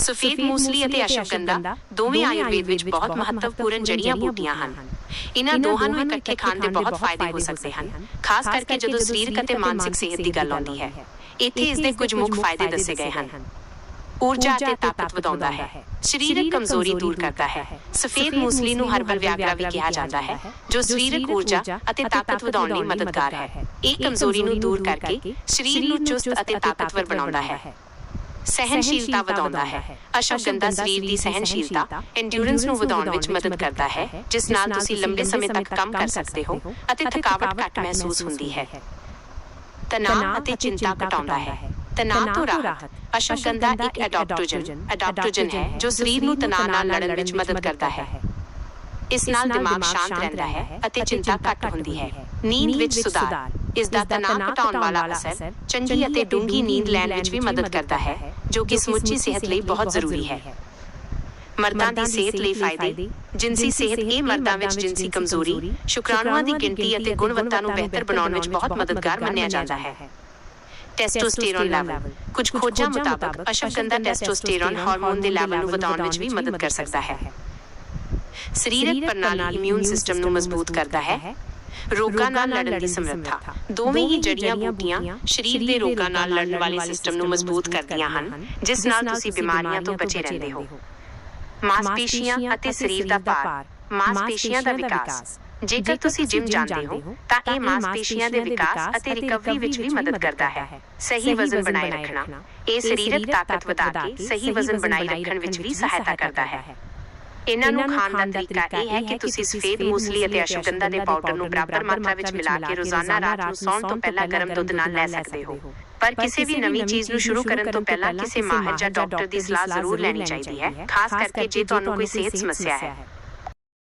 ਸਫੇਦ ਮੂਸਲੀ ਅਤੇ ਅਸ਼ਵਗੰਧਾ ਦੋਵੇਂ ਆਯੁਰਵੇਦ ਵਿੱਚ ਬਹੁਤ ਮਹੱਤਵਪੂਰਨ ਜੜੀਆਂ ਬੂਟੀਆਂ ਹਨ। ਇਹਨਾਂ ਦੋਹਾਂ ਨੂੰ ਇਕੱਠੇ ਖਾਣ ਦੇ ਬਹੁਤ ਫਾਇਦੇ ਹੋ ਸਕਦੇ ਹਨ। ਖਾਸ ਕਰਕੇ ਜਦੋਂ ਸਰੀਰਕ ਅਤੇ ਮਾਨਸਿਕ ਸਿਹਤ ਦੀ ਗੱਲ ਆਉਂਦੀ ਹੈ। ਇੱਥੇ ਇਸ ਦੇ ਕੁਝ ਮੁੱਖ ਫਾਇਦੇ ਦੱਸੇ ਗਏ ਹਨ। ਊਰਜਾ ਅਤੇ ਤਾਕਤ ਵਧਾਉਂਦਾ ਹੈ। ਸਰੀਰਕ ਕਮਜ਼ੋਰੀ ਦੂਰ ਕਰਦਾ ਹੈ। ਸਫੇਦ ਮੂਸਲੀ ਨੂੰ ਹਰਬਲ ਵਿਆਗਰਾ ਵੀ ਕਿਹਾ ਜਾਂਦਾ ਹੈ ਜੋ ਸਰੀਰਕ ਊਰਜਾ ਅਤੇ ਤਾਕਤ ਵਧਾਉਣ ਲਈ ਮਦਦਗਾਰ ਹੈ। ਇਹ ਕਮਜ਼ੋਰੀ ਨੂੰ ਦੂਰ ਕਰਕੇ ਸਰੀਰ ਨੂੰ ਚੁਸਤ ਅਤੇ ਤਾਕਤਵਰ ਬਣਾਉਂਦਾ ਹੈ ਸਹਿਨਸ਼ੀਲਤਾ ਵਧਾਉਂਦਾ ਹੈ। ਅਸ਼ਵਗੰਧਾ ਸਰੀਰ ਦੀ ਸਹਿਨਸ਼ੀਲਤਾ ਐਂਡਿਊਰੈਂਸ ਨੂੰ ਵਧਾਉਣ ਵਿੱਚ ਮਦਦ ਕਰਦਾ ਹੈ ਜਿਸ ਨਾਲ ਤੁਸੀਂ ਲੰਬੇ ਸਮੇਂ ਤੱਕ ਕੰਮ ਕਰ ਸਕਦੇ ਹੋ ਅਤੇ ਥਕਾਵਟ ਘੱਟ ਮਹਿਸੂਸ ਹੁੰਦੀ ਹੈ। ਤਣਾਅ ਅਤੇ ਚਿੰਤਾ ਘਟਾਉਂਦਾ ਹੈ। ਤਣਾਅ ਤੋਂ ਰਾਹਤ ਅਸ਼ਵਗੰਧਾ ਇੱਕ ਐਡਾਪਟੋਜਨ ਐਡਾਪਟੋਜਨ ਹੈ ਜੋ ਸਰੀਰ ਨੂੰ ਤਣਾਅ ਨਾਲ ਲੜਨ ਵਿੱਚ ਮਦਦ ਕਰਦਾ ਹੈ। ਇਸ ਨਾਲ ਦਿਮਾਗ ਸ਼ਾਂਤ ਰਹਿੰਦਾ ਹੈ ਅਤੇ ਚਿੰਤਾ ਘੱਟ ਹੁੰਦੀ ਹੈ। ਨੀਂਦ ਵਿੱਚ ਸੁਧਾਰ। ਇਸ ਦਾ ਤਣਾਅ ਘਟਾਉਣ ਵਾਲਾ ਅਸਰ ਚੰਗੀ ਅਤੇ ਡੂੰਘੀ ਨੀਂਦ ਲੈਣ ਵਿੱਚ ਵੀ ਮਦਦ ਕਰਦਾ ਹੈ ਜੋ ਕਿ ਸਮੁੱਚੀ ਸਿਹਤ ਲਈ ਬਹੁਤ ਜ਼ਰੂਰੀ ਹੈ ਮਰਦਾਂ ਦੀ ਸਿਹਤ ਲਈ ਫਾਇਦੇ ਜਿਨਸੀ ਸਿਹਤ ਇਹ ਮਰਦਾਂ ਵਿੱਚ ਜਿਨਸੀ ਕਮਜ਼ੋਰੀ ਸ਼ੁਕਰਾਣੂਆਂ ਦੀ ਗਿਣਤੀ ਅਤੇ ਗੁਣਵੱਤਾ ਨੂੰ ਬਿਹਤਰ ਬਣਾਉਣ ਵਿੱਚ ਬਹੁਤ ਮਦਦਗਾਰ ਮੰਨਿਆ ਜਾਂਦਾ ਹੈ ਟੈਸਟੋਸਟੇਰੋਨ ਲੈਵਲ ਕੁਝ ਖੋਜਾਂ ਮੁਤਾਬਕ ਅਸ਼ਵਗੰਧਾ ਟੈਸਟੋਸਟੇਰੋਨ ਹਾਰਮੋਨ ਦੇ ਲੈਵਲ ਨੂੰ ਵਧਾਉਣ ਵਿੱਚ ਵੀ ਮਦਦ ਕਰ ਸਕਦਾ ਹੈ ਸਰੀਰਕ ਪ੍ਰਣਾਲੀ ਇਮਿਊਨ ਸਿਸਟਮ ਨੂੰ ਮਜ਼ਬੂਤ ਕਰਦਾ ਹੈ ਰੋਗਾਂ ਨਾਲ ਲੜਨ ਦੀ ਸਮਰੱਥਾ। ਦੋਵੇਂ ਹੀ ਜੜੀਆਂ ਬੂਟੀਆਂ ਸਰੀਰ ਦੇ ਰੋਗਾਂ ਨਾਲ ਲੜਨ ਵਾਲੇ ਸਿਸਟਮ ਨੂੰ ਮਜ਼ਬੂਤ ਕਰਦੀਆਂ ਹਨ ਜਿਸ ਨਾਲ ਤੁਸੀਂ ਬਿਮਾਰੀਆਂ ਤੋਂ ਬਚੇ ਰਹਿੰਦੇ ਹੋ। ਮਾਸਪੇਸ਼ੀਆਂ ਅਤੇ ਸਰੀਰ ਦਾ ਭਾਰ। ਮਾਸਪੇਸ਼ੀਆਂ ਦਾ ਵਿਕਾਸ। ਜੇਕਰ ਤੁਸੀਂ ਜਿਮ ਜਾਂਦੇ ਹੋ ਤਾਂ ਇਹ ਮਾਸਪੇਸ਼ੀਆਂ ਦੇ ਵਿਕਾਸ ਅਤੇ ਰਿਕਵਰੀ ਵਿੱਚ ਵੀ ਮਦਦ ਕਰਦਾ ਹੈ। ਸਹੀ ਵਜ਼ਨ ਬਣਾਏ ਰੱਖਣਾ। ਇਹ ਸਰੀਰਕ ਤਾਕਤ ਵਧਾ ਕੇ ਸਹੀ ਵਜ਼ਨ ਬਣਾਈ ਰੱਖਣ ਵਿੱਚ ਵੀ ਸਹਾਇਤਾ ਕਰਦਾ ਹੈ। ਇਹਨਾਂ ਨੂੰ ਖਾਣ ਦਾ ਤਰੀਕਾ ਇਹ ਹੈ ਕਿ ਤੁਸੀਂ ਸਫੇਦ ਮੂਸਲੀ ਅਤੇ ਅਸ਼ਵਗੰਧਾ ਦੇ ਪਾਊਡਰ ਨੂੰ ਬਰਾਬਰ ਮਾਤਰਾ ਵਿੱਚ ਮਿਲਾ ਕੇ ਰੋਜ਼ਾਨਾ ਰਾਤ ਨੂੰ ਸੌਣ ਤੋਂ ਪਹਿਲਾਂ ਗਰਮ ਦੁੱਧ ਨਾਲ ਲੈ ਸਕਦੇ ਹੋ। ਪਰ ਕਿਸੇ ਵੀ ਨਵੀਂ ਚੀਜ਼ ਨੂੰ ਸ਼ੁਰੂ ਕਰਨ ਤੋਂ ਪਹਿਲਾਂ ਕਿਸੇ ਮਾਹਿਰ ਜਾਂ ਡਾਕਟਰ ਦੀ ਸਲਾਹ ਜ਼ਰੂਰ ਲੈਣੀ ਚਾਹੀਦੀ ਹੈ। ਖਾਸ ਕਰਕੇ ਜੇ ਤੁਹਾਨੂੰ ਕੋਈ ਸਿਹਤ ਸਮੱਸਿਆ ਹੈ।